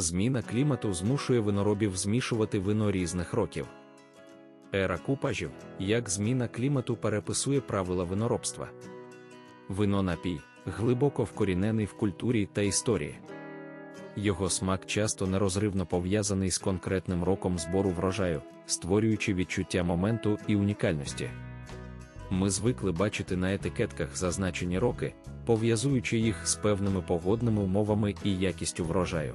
Зміна клімату змушує виноробів змішувати вино різних років. Ера купажів, як зміна клімату переписує правила виноробства. Вино напій глибоко вкорінений в культурі та історії. Його смак часто нерозривно пов'язаний з конкретним роком збору врожаю, створюючи відчуття моменту і унікальності. Ми звикли бачити на етикетках зазначені роки, пов'язуючи їх з певними погодними умовами і якістю врожаю.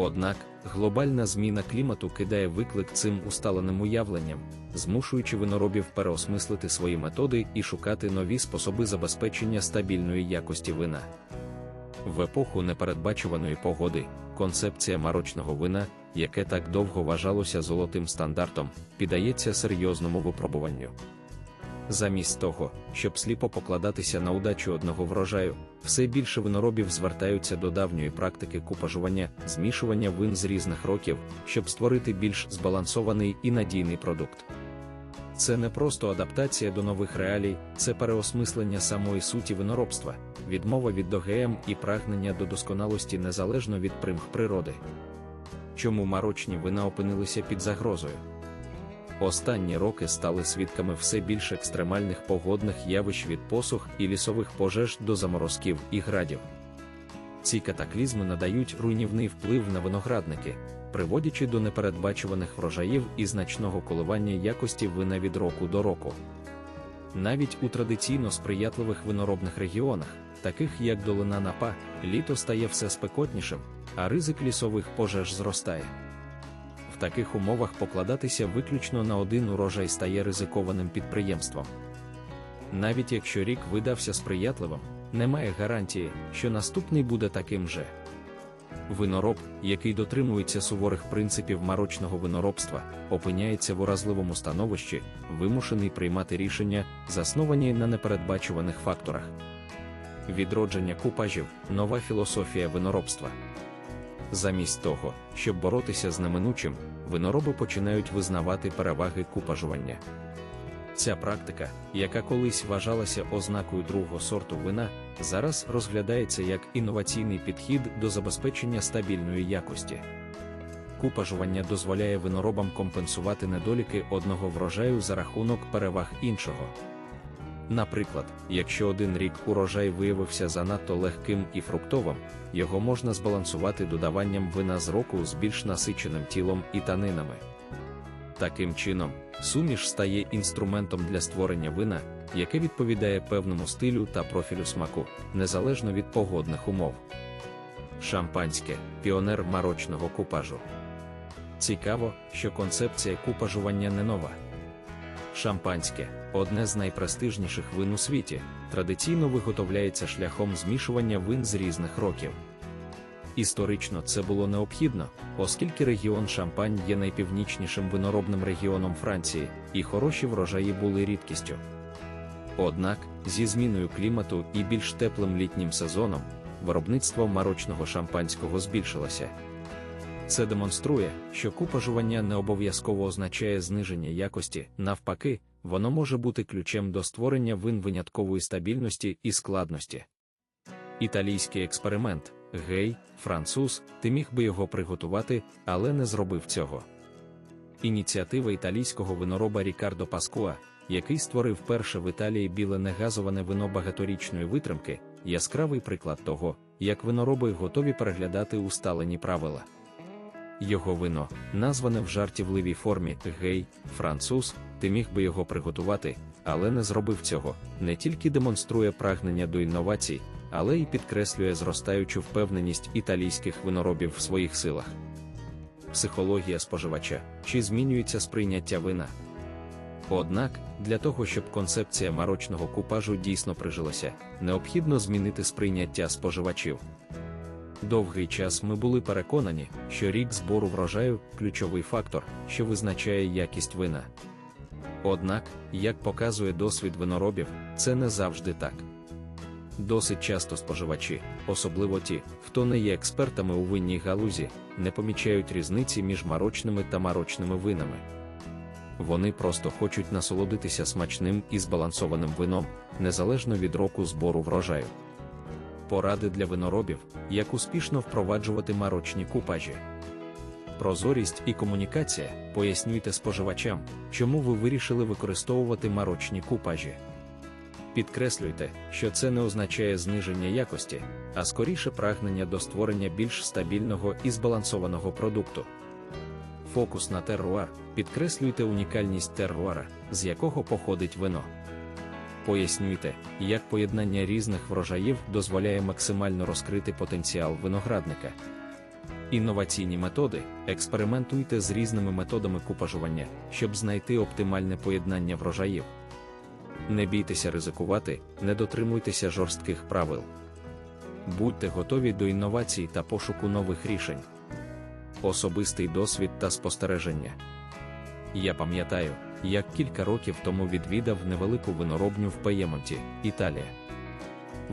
Однак глобальна зміна клімату кидає виклик цим усталеним уявленням, змушуючи виноробів переосмислити свої методи і шукати нові способи забезпечення стабільної якості вина. В епоху непередбачуваної погоди концепція марочного вина, яке так довго вважалося золотим стандартом, піддається серйозному випробуванню. Замість того, щоб сліпо покладатися на удачу одного врожаю, все більше виноробів звертаються до давньої практики купажування, змішування вин з різних років, щоб створити більш збалансований і надійний продукт. Це не просто адаптація до нових реалій, це переосмислення самої суті виноробства, відмова від ДОГМ і прагнення до досконалості незалежно від примх природи. Чому марочні вина опинилися під загрозою? Останні роки стали свідками все більш екстремальних погодних явищ від посух і лісових пожеж до заморозків і градів. Ці катаклізми надають руйнівний вплив на виноградники, приводячи до непередбачуваних врожаїв і значного коливання якості вина від року до року. Навіть у традиційно сприятливих виноробних регіонах, таких як долина Напа, літо стає все спекотнішим, а ризик лісових пожеж зростає. Таких умовах покладатися виключно на один урожай стає ризикованим підприємством. Навіть якщо рік видався сприятливим, немає гарантії, що наступний буде таким же. Винороб, який дотримується суворих принципів марочного виноробства, опиняється в уразливому становищі, вимушений приймати рішення, засновані на непередбачуваних факторах. Відродження купажів нова філософія виноробства. Замість того, щоб боротися з неминучим, винороби починають визнавати переваги купажування. Ця практика, яка колись вважалася ознакою другого сорту вина, зараз розглядається як інноваційний підхід до забезпечення стабільної якості. Купажування дозволяє виноробам компенсувати недоліки одного врожаю за рахунок переваг іншого. Наприклад, якщо один рік урожай виявився занадто легким і фруктовим, його можна збалансувати додаванням вина з року з більш насиченим тілом і танинами. Таким чином, суміш стає інструментом для створення вина, яке відповідає певному стилю та профілю смаку, незалежно від погодних умов. Шампанське піонер марочного купажу. Цікаво, що концепція купажування не нова. Шампанське одне з найпрестижніших вин у світі, традиційно виготовляється шляхом змішування вин з різних років. Історично це було необхідно, оскільки регіон Шампань є найпівнічнішим виноробним регіоном Франції, і хороші врожаї були рідкістю. Однак, зі зміною клімату і більш теплим літнім сезоном, виробництво марочного шампанського збільшилося. Це демонструє, що купажування не обов'язково означає зниження якості, навпаки, воно може бути ключем до створення вин виняткової стабільності і складності. Італійський експеримент гей, француз, ти міг би його приготувати, але не зробив цього. Ініціатива італійського винороба Рікардо Паскуа, який створив перше в Італії біле негазоване вино багаторічної витримки, яскравий приклад того, як винороби готові переглядати усталені правила. Його вино, назване в жартівливій формі гей, француз, ти міг би його приготувати, але не зробив цього, не тільки демонструє прагнення до інновацій, але й підкреслює зростаючу впевненість італійських виноробів в своїх силах. Психологія споживача чи змінюється сприйняття вина. Однак, для того, щоб концепція марочного купажу дійсно прижилася, необхідно змінити сприйняття споживачів. Довгий час ми були переконані, що рік збору врожаю ключовий фактор, що визначає якість вина. Однак, як показує досвід виноробів, це не завжди так. Досить часто споживачі, особливо ті, хто не є експертами у винній галузі, не помічають різниці між марочними та марочними винами. Вони просто хочуть насолодитися смачним і збалансованим вином, незалежно від року збору врожаю. Поради для виноробів, як успішно впроваджувати марочні купажі. Прозорість і комунікація. Пояснюйте споживачам, чому ви вирішили використовувати марочні купажі. Підкреслюйте, що це не означає зниження якості, а скоріше прагнення до створення більш стабільного і збалансованого продукту. Фокус на терруар. Підкреслюйте унікальність терруара, з якого походить вино. Пояснюйте, як поєднання різних врожаїв дозволяє максимально розкрити потенціал виноградника. Інноваційні методи експериментуйте з різними методами купажування, щоб знайти оптимальне поєднання врожаїв. Не бійтеся ризикувати, не дотримуйтеся жорстких правил. Будьте готові до інновацій та пошуку нових рішень. Особистий досвід та спостереження. Я пам'ятаю, як кілька років тому відвідав невелику виноробню в Пеємонті, Італія.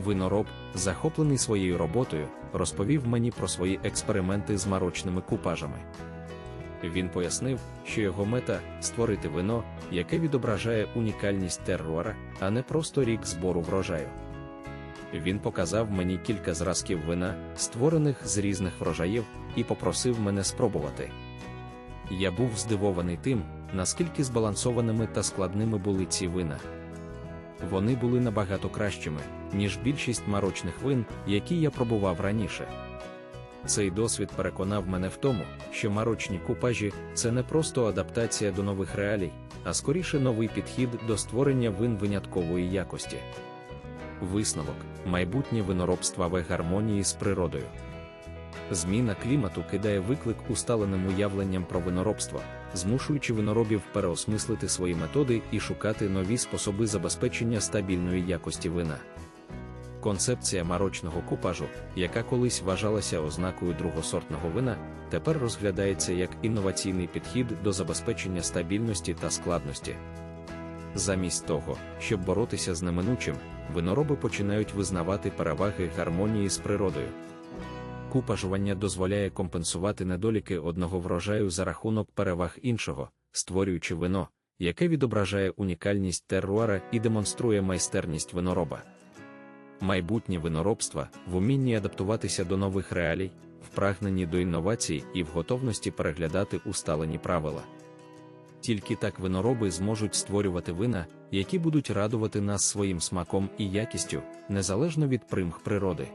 Винороб, захоплений своєю роботою, розповів мені про свої експерименти з марочними купажами. Він пояснив, що його мета створити вино, яке відображає унікальність терруара, а не просто рік збору врожаю. Він показав мені кілька зразків вина, створених з різних врожаїв, і попросив мене спробувати. Я був здивований тим, наскільки збалансованими та складними були ці вина. Вони були набагато кращими, ніж більшість марочних вин, які я пробував раніше. Цей досвід переконав мене в тому, що марочні купажі це не просто адаптація до нових реалій, а скоріше новий підхід до створення вин виняткової якості. Висновок майбутнє виноробства в гармонії з природою. Зміна клімату кидає виклик усталеним уявленням про виноробство, змушуючи виноробів переосмислити свої методи і шукати нові способи забезпечення стабільної якості вина. Концепція марочного купажу, яка колись вважалася ознакою другосортного вина, тепер розглядається як інноваційний підхід до забезпечення стабільності та складності. Замість того, щоб боротися з неминучим, винороби починають визнавати переваги гармонії з природою. Купажування дозволяє компенсувати недоліки одного врожаю за рахунок переваг іншого, створюючи вино, яке відображає унікальність терруара і демонструє майстерність винороба. Майбутнє виноробства в умінні адаптуватися до нових реалій, в прагненні до інновацій і в готовності переглядати усталені правила. Тільки так винороби зможуть створювати вина, які будуть радувати нас своїм смаком і якістю, незалежно від примх природи.